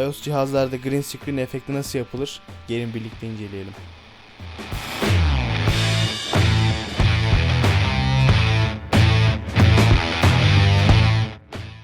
iOS cihazlarda green screen efekti nasıl yapılır? Gelin birlikte inceleyelim.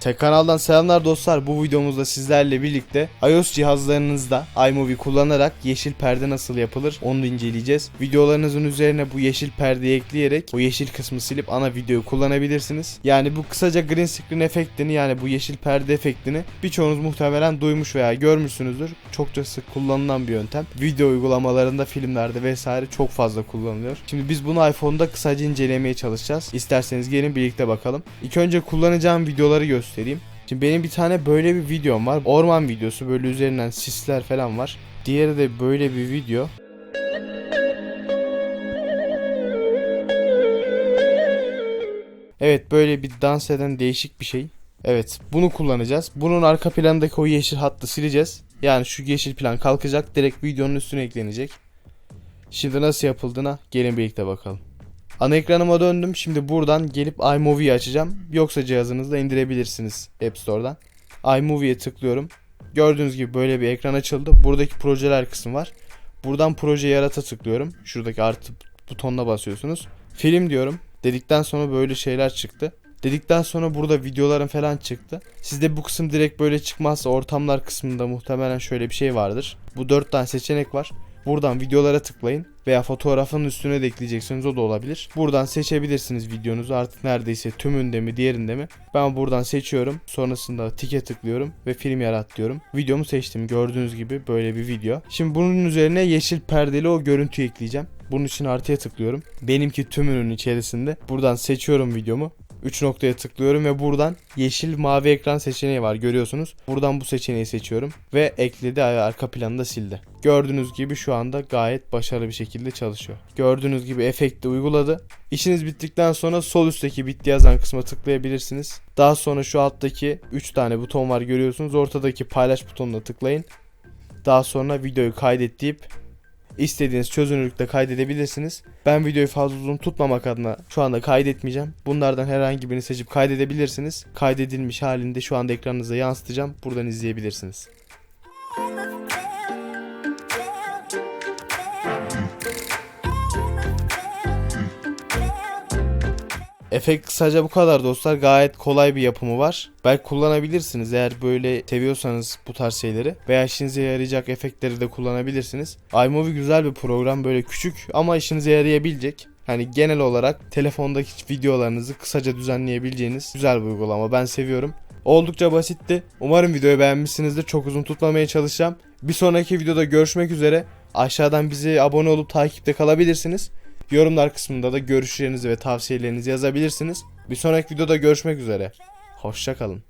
Tek kanaldan selamlar dostlar. Bu videomuzda sizlerle birlikte iOS cihazlarınızda iMovie kullanarak yeşil perde nasıl yapılır onu inceleyeceğiz. Videolarınızın üzerine bu yeşil perdeyi ekleyerek o yeşil kısmı silip ana videoyu kullanabilirsiniz. Yani bu kısaca green screen efektini yani bu yeşil perde efektini birçoğunuz muhtemelen duymuş veya görmüşsünüzdür. Çokça sık kullanılan bir yöntem. Video uygulamalarında, filmlerde vesaire çok fazla kullanılıyor. Şimdi biz bunu iPhone'da kısaca incelemeye çalışacağız. İsterseniz gelin birlikte bakalım. İlk önce kullanacağım videoları göstereyim. Şimdi benim bir tane böyle bir videom var. Orman videosu böyle üzerinden sisler falan var. Diğeri de böyle bir video. Evet böyle bir dans eden değişik bir şey. Evet bunu kullanacağız. Bunun arka plandaki o yeşil hattı sileceğiz. Yani şu yeşil plan kalkacak direkt videonun üstüne eklenecek. Şimdi nasıl yapıldığına gelin birlikte bakalım. Ana ekranıma döndüm. Şimdi buradan gelip iMovie'yi açacağım. Yoksa cihazınızda indirebilirsiniz App Store'dan. iMovie'ye tıklıyorum. Gördüğünüz gibi böyle bir ekran açıldı. Buradaki projeler kısmı var. Buradan proje yarata tıklıyorum. Şuradaki artı butonuna basıyorsunuz. Film diyorum. Dedikten sonra böyle şeyler çıktı. Dedikten sonra burada videolarım falan çıktı. Sizde bu kısım direkt böyle çıkmazsa ortamlar kısmında muhtemelen şöyle bir şey vardır. Bu 4 tane seçenek var. Buradan videolara tıklayın veya fotoğrafın üstüne de ekleyeceksiniz o da olabilir. Buradan seçebilirsiniz videonuzu artık neredeyse tümünde mi diğerinde mi. Ben buradan seçiyorum. Sonrasında tike tıklıyorum ve film yarat diyorum. Videomu seçtim. Gördüğünüz gibi böyle bir video. Şimdi bunun üzerine yeşil perdeli o görüntüyü ekleyeceğim. Bunun için artıya tıklıyorum. Benimki tümünün içerisinde. Buradan seçiyorum videomu. 3 noktaya tıklıyorum ve buradan yeşil mavi ekran seçeneği var görüyorsunuz. Buradan bu seçeneği seçiyorum ve ekledi arka planı da sildi. Gördüğünüz gibi şu anda gayet başarılı bir şekilde çalışıyor. Gördüğünüz gibi efekti uyguladı. İşiniz bittikten sonra sol üstteki bitti yazan kısma tıklayabilirsiniz. Daha sonra şu alttaki 3 tane buton var görüyorsunuz. Ortadaki paylaş butonuna tıklayın. Daha sonra videoyu kaydet deyip istediğiniz çözünürlükte kaydedebilirsiniz. Ben videoyu fazla uzun tutmamak adına şu anda kaydetmeyeceğim. Bunlardan herhangi birini seçip kaydedebilirsiniz. Kaydedilmiş halinde şu anda ekranınıza yansıtacağım. Buradan izleyebilirsiniz. Efekt kısaca bu kadar dostlar. Gayet kolay bir yapımı var. Belki kullanabilirsiniz eğer böyle seviyorsanız bu tarz şeyleri. Veya işinize yarayacak efektleri de kullanabilirsiniz. iMovie güzel bir program böyle küçük ama işinize yarayabilecek. Hani genel olarak telefondaki videolarınızı kısaca düzenleyebileceğiniz güzel bir uygulama. Ben seviyorum. Oldukça basitti. Umarım videoyu beğenmişsinizdir. Çok uzun tutmamaya çalışacağım. Bir sonraki videoda görüşmek üzere. Aşağıdan bizi abone olup takipte kalabilirsiniz. Yorumlar kısmında da görüşlerinizi ve tavsiyelerinizi yazabilirsiniz. Bir sonraki videoda görüşmek üzere. Hoşçakalın.